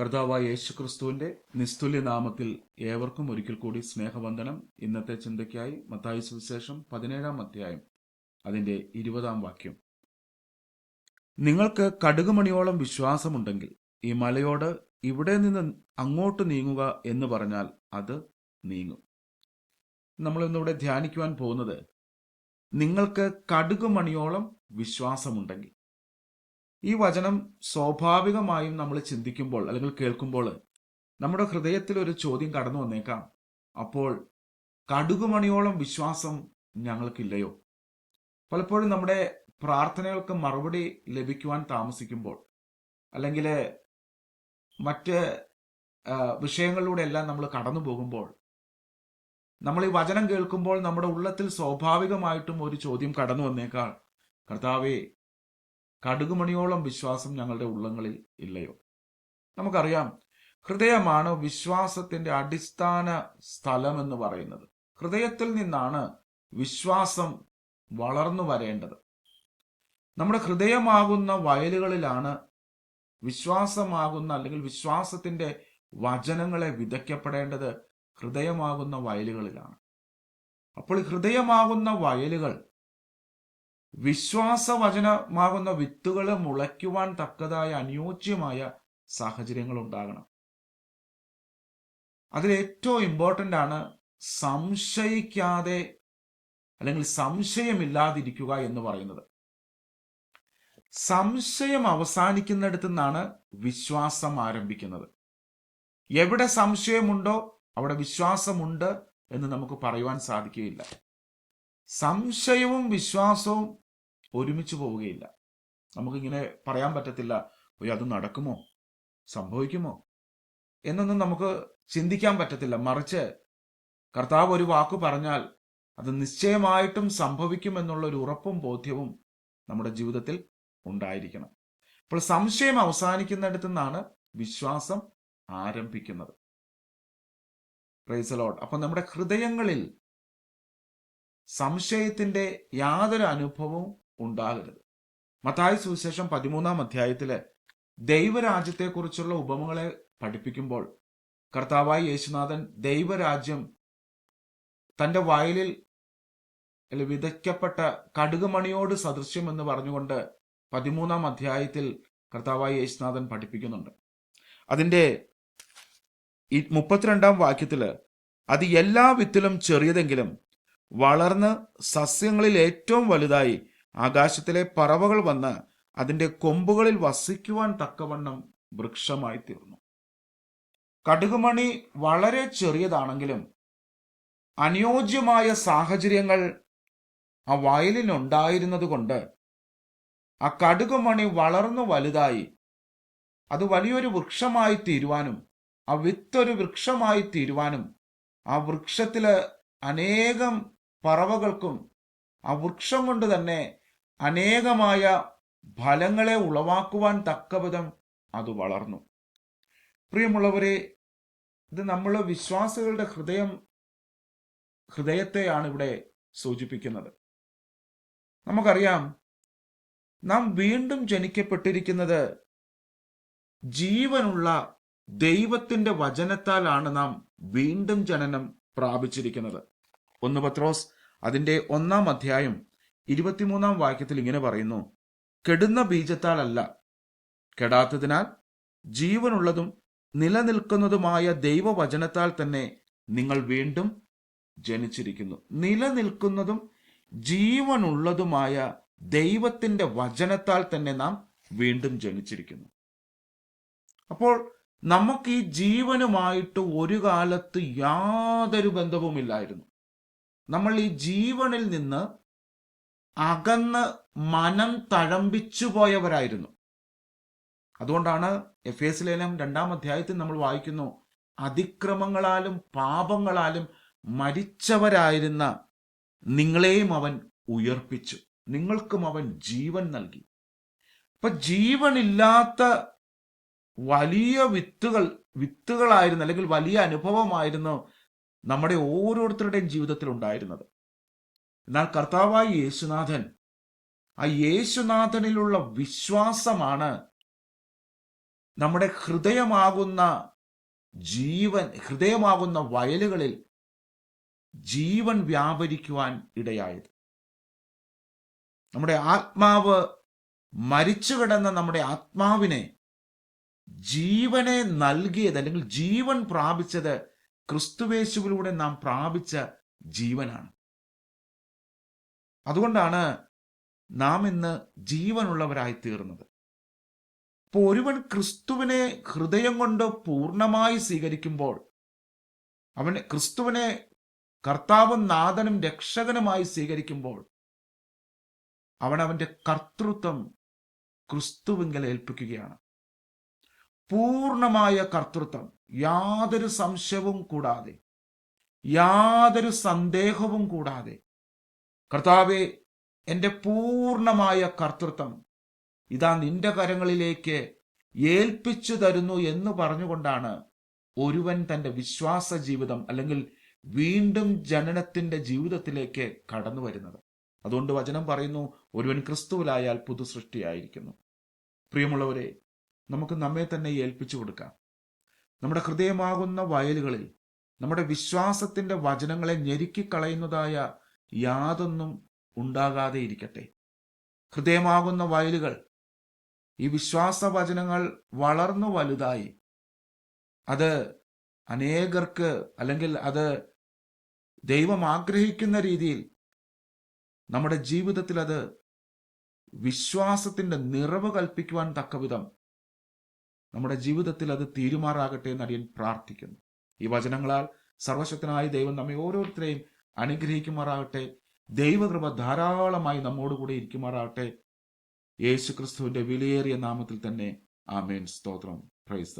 കർത്താവായ യേശുക്രിസ്തുവിന്റെ നിസ്തുല്യ നാമത്തിൽ ഏവർക്കും ഒരിക്കൽ കൂടി സ്നേഹവന്ദനം. ഇന്നത്തെ ചിന്തയ്ക്കായി മത്തായി സുവിശേഷം പതിനേഴാം അധ്യായം അതിന്റെ ഇരുപതാം വാക്യം. നിങ്ങൾക്ക് കടുകുമണിയോളം വിശ്വാസമുണ്ടെങ്കിൽ ഈ മലയോട് ഇവിടെ നിന്ന് അങ്ങോട്ട് നീങ്ങുക എന്ന് പറഞ്ഞാൽ അത് നീങ്ങും. നമ്മൾ ഇന്നിവിടെ ധ്യാനിക്കുവാൻ പോകുന്നത് നിങ്ങൾക്ക് കടുകുമണിയോളം വിശ്വാസമുണ്ടെങ്കിൽ ഈ വചനം സ്വാഭാവികമായും നമ്മൾ ചിന്തിക്കുമ്പോൾ അല്ലെങ്കിൽ കേൾക്കുമ്പോൾ നമ്മുടെ ഹൃദയത്തിൽ ഒരു ചോദ്യം കടന്നു വന്നേക്കാം. അപ്പോൾ കടുകുമണിയോളം വിശ്വാസം ഞങ്ങൾക്കില്ലയോ? പലപ്പോഴും നമ്മുടെ പ്രാർത്ഥനകൾക്ക് മറുപടി ലഭിക്കുവാൻ താമസിക്കുമ്പോൾ അല്ലെങ്കിൽ മറ്റ് വിഷയങ്ങളിലൂടെ എല്ലാം നമ്മൾ കടന്നു പോകുമ്പോൾ നമ്മൾ ഈ വചനം കേൾക്കുമ്പോൾ നമ്മുടെ ഉള്ളത്തിൽ സ്വാഭാവികമായിട്ടും ഒരു ചോദ്യം കടന്നു വന്നേക്കാൾ കർത്താവേ കടുകുമണിയോളം വിശ്വാസം ഞങ്ങളുടെ ഉള്ളങ്ങളിൽ ഇല്ലയോ? നമുക്കറിയാം ഹൃദയമാണ് വിശ്വാസത്തിന്റെ അടിസ്ഥാന സ്ഥലം എന്ന് പറയുന്നത്. ഹൃദയത്തിൽ നിന്നാണ് വിശ്വാസം വളർന്നു വരേണ്ടത്. നമ്മുടെ ഹൃദയമാകുന്ന വയലുകളിലാണ് വിശ്വാസമാകുന്ന അല്ലെങ്കിൽ വിശ്വാസത്തിന്റെ വചനങ്ങളെ വിതയ്ക്കപ്പെടേണ്ടത് ഹൃദയമാകുന്ന വയലുകളിലാണ്. അപ്പോൾ ഹൃദയമാകുന്ന വയലുകൾ വിശ്വാസവചനമാകുന്ന വിത്തുകൾ മുളയ്ക്കുവാൻ തക്കതായ അനുയോജ്യമായ സാഹചര്യങ്ങൾ ഉണ്ടാകണം അതിൽ ഏറ്റവും ഇമ്പോർട്ടന്റ് ആണ് സംശയിക്കാതെ അല്ലെങ്കിൽ സംശയമില്ലാതിരിക്കുക എന്ന് പറയുന്നത്. സംശയം അവസാനിക്കുന്നിടത്തു നിന്നാണ് വിശ്വാസം ആരംഭിക്കുന്നത്. എവിടെ സംശയമുണ്ടോ അവിടെ വിശ്വാസമുണ്ട് എന്ന് നമുക്ക് പറയുവാൻ സാധിക്കുകയില്ല. സംശയവും വിശ്വാസവും ഒരുമിച്ച് പോവുകയില്ല. നമുക്കിങ്ങനെ പറയാൻ പറ്റത്തില്ല ഒരു അത് നടക്കുമോ? സംഭവിക്കുമോ? എന്നൊന്നും നമുക്ക് ചിന്തിക്കാൻ പറ്റത്തില്ല. മറിച്ച് കർത്താവ് ഒരു വാക്ക് പറഞ്ഞാൽ അത് നിശ്ചയമായിട്ടും സംഭവിക്കും എന്നുള്ള ഒരു ഉറപ്പും ബോധ്യവും നമ്മുടെ ജീവിതത്തിൽ ഉണ്ടായിരിക്കണം. അപ്പോൾ സംശയം അവസാനിക്കുന്നിടത്തു നിന്നാണ് വിശ്വാസം ആരംഭിക്കുന്നത്. പ്രൈസലോട്ട് അപ്പൊ നമ്മുടെ ഹൃദയങ്ങളിൽ സംശയത്തിന്റെ യാതൊരു അനുഭവവും ഉണ്ടാകരുത്. മത്തായ സുവിശേഷം പതിമൂന്നാം അധ്യായത്തിലെ ദൈവരാജ്യത്തെക്കുറിച്ചുള്ള ഉപമകളെ പഠിപ്പിക്കുമ്പോൾ കർത്താവായി യേശുനാഥൻ ദൈവരാജ്യം തന്റെ വയലിൽ വിതയ്ക്കപ്പെട്ട കടുകുമണിയോട് സദൃശ്യം എന്ന് പറഞ്ഞുകൊണ്ട് പതിമൂന്നാം അധ്യായത്തിൽ കർത്താവായി യേശുനാഥൻ പഠിപ്പിക്കുന്നുണ്ട്. അതിന്റെ മുപ്പത്തിരണ്ടാം വാക്യത്തിൽ അത് എല്ലാ വിത്തിലും ചെറിയതെങ്കിലും വളർന്ന് സസ്യങ്ങളിൽ ഏറ്റവും വലുതായി ആകാശത്തിലെ പറവകൾ വന്ന് അതിന്റെ കൊമ്പുകളിൽ വസിക്കുവാൻ തക്കവണ്ണം വൃക്ഷമായി തീർന്നു കടുകുമണി വളരെ ചെറിയതാണെങ്കിലും അനുയോജ്യമായ സാഹചര്യങ്ങൾ ആ വയലിനുണ്ടായിരുന്നത് കൊണ്ട് ആ കടുകുമണി വളർന്നു വലുതായി അത് വലിയൊരു വൃക്ഷമായി തീരുവാനും ആ വിത്തൊരു വൃക്ഷമായി തീരുവാനും ആ വൃക്ഷത്തിൽ അനേകം പറവകൾക്കും ആ വൃക്ഷം കൊണ്ട് തന്നെ അനേകമായ ഫലങ്ങളെ ഉളവാക്കുവാൻ തക്കവിധം അത് വളർന്നു. പ്രിയമുള്ളവരെ ഇത് നമ്മൾ വിശ്വാസികളുടെ ഹൃദയം ഹൃദയത്തെയാണ് ഇവിടെ സൂചിപ്പിക്കുന്നത്. നമുക്കറിയാം നാം വീണ്ടും ജനിക്കപ്പെട്ടിരിക്കുന്നത് ജീവനുള്ള ദൈവത്തിന്റെ വചനത്താലാണ് നാം വീണ്ടും ജനനം പ്രാപിച്ചിരിക്കുന്നത്. ഒന്ന് പത്രോസ് അതിന്റെ ഒന്നാം അധ്യായം ഇരുപത്തിമൂന്നാം വാക്യത്തിൽ ഇങ്ങനെ പറയുന്നു കെടുന്ന ബീജത്താലല്ല. കെടാത്തതിനാൽ ജീവനുള്ളതും നിലനിൽക്കുന്നതുമായ ദൈവവചനത്താൽ തന്നെ നിങ്ങൾ വീണ്ടും ജനിച്ചിരിക്കുന്നു. നിലനിൽക്കുന്നതും ജീവനുള്ളതുമായ ദൈവത്തിന്റെ വചനത്താൽ തന്നെ നാം വീണ്ടും ജനിച്ചിരിക്കുന്നു. അപ്പോൾ നമുക്ക് ഈ ജീവനുമായിട്ട് ഒരു കാലത്ത് യാതൊരു ബന്ധവുമില്ലായിരുന്നു. നമ്മൾ ഈ ജീവനിൽ നിന്ന് അകന്ന് മനം തഴമ്പിച്ചു പോയവരായിരുന്നു അതുകൊണ്ടാണ് എഫ് എസ് ലേലം രണ്ടാം അധ്യായത്തിൽ നമ്മൾ വായിക്കുന്നു അതിക്രമങ്ങളാലും പാപങ്ങളാലും മരിച്ചവരായിരുന്ന നിങ്ങളെയും അവൻ ഉയർപ്പിച്ചു. നിങ്ങൾക്കും അവൻ ജീവൻ നൽകി. അപ്പൊ ജീവനില്ലാത്ത വലിയ വിത്തുകൾ വിത്തുകളായിരുന്നു അല്ലെങ്കിൽ വലിയ അനുഭവമായിരുന്നു നമ്മുടെ ഓരോരുത്തരുടെയും ജീവിതത്തിൽ ഉണ്ടായിരുന്നത്. എന്നാൽ കർത്താവായ യേശുനാഥൻ ആ യേശുനാഥനിലുള്ള വിശ്വാസമാണ് നമ്മുടെ ഹൃദയമാകുന്ന ജീവൻ ഹൃദയമാകുന്ന വയലുകളിൽ ജീവൻ വ്യാപരിക്കുവാൻ ഇടയായത്. നമ്മുടെ ആത്മാവ് മരിച്ചു കിടന്ന നമ്മുടെ ആത്മാവിനെ ജീവനെ നൽകിയത് അല്ലെങ്കിൽ ജീവൻ പ്രാപിച്ചത് ക്രിസ്തുവേശുവിലൂടെ നാം പ്രാപിച്ച ജീവനാണ്. അതുകൊണ്ടാണ് നാം ഇന്ന് ജീവനുള്ളവരായി തീർന്നത് അപ്പോൾ ഒരുവൻ ക്രിസ്തുവിനെ ഹൃദയം കൊണ്ട് പൂർണമായി സ്വീകരിക്കുമ്പോൾ അവൻ ക്രിസ്തുവിനെ കർത്താവും നാഥനും രക്ഷകനുമായി സ്വീകരിക്കുമ്പോൾ അവൻ അവന്റെ കർത്തൃത്വം ക്രിസ്തുവിങ്കൽ ഏൽപ്പിക്കുകയാണ് പൂർണമായ കർത്തൃത്വം. യാതൊരു സംശയവും കൂടാതെ യാതൊരു സന്ദേഹവും കൂടാതെ. കർത്താവെ എന്റെ പൂർണമായ കർത്തൃത്വം ഇതാ നിന്റെ കരങ്ങളിലേക്ക് ഏൽപ്പിച്ചു തരുന്നു എന്ന് പറഞ്ഞുകൊണ്ടാണ് ഒരുവൻ തന്റെ വിശ്വാസ ജീവിതം അല്ലെങ്കിൽ വീണ്ടും ജനനത്തിന്റെ ജീവിതത്തിലേക്ക് കടന്നു വരുന്നത്. അതുകൊണ്ട് വചനം പറയുന്നു ഒരുവൻ ക്രിസ്തുവിലായാൽ പുതു സൃഷ്ടിയായിരിക്കുന്നു പ്രിയമുള്ളവരെ നമുക്ക് നമ്മെ തന്നെ ഏൽപ്പിച്ചു കൊടുക്കാം. നമ്മുടെ ഹൃദയമാകുന്ന വയലുകളിൽ നമ്മുടെ വിശ്വാസത്തിന്റെ വചനങ്ങളെ ഞെരുക്കിക്കളയുന്നതായ യാതൊന്നും ഉണ്ടാകാതെ ഇരിക്കട്ടെ. ഹൃദയമാകുന്ന വയലുകൾ ഈ വിശ്വാസ വചനങ്ങൾ വളർന്നു വലുതായി. അത് അനേകർക്ക് അല്ലെങ്കിൽ അത് ദൈവം ആഗ്രഹിക്കുന്ന രീതിയിൽ നമ്മുടെ ജീവിതത്തിൽ അത് വിശ്വാസത്തിന്റെ നിറവ് കൽപ്പിക്കുവാൻ തക്കവിധം നമ്മുടെ ജീവിതത്തിൽ അത് തീരുമാറാകട്ടെ എന്ന് അടിയൻ പ്രാർത്ഥിക്കുന്നു. ഈ വചനങ്ങളാൽ സർവശക്തനായ ദൈവം നമ്മെ ഓരോരുത്തരെയും അനുഗ്രഹിക്കുമാറാകട്ടെ. ദൈവകൃപ ധാരാളമായി നമ്മോടുകൂടെ ഇരിക്കുമാറാകട്ടെ. യേശു ക്രിസ്തുവിന്റെ വിലയേറിയ നാമത്തിൽ തന്നെ ആമേൻ. സ്തോത്രം. പ്രൈസ്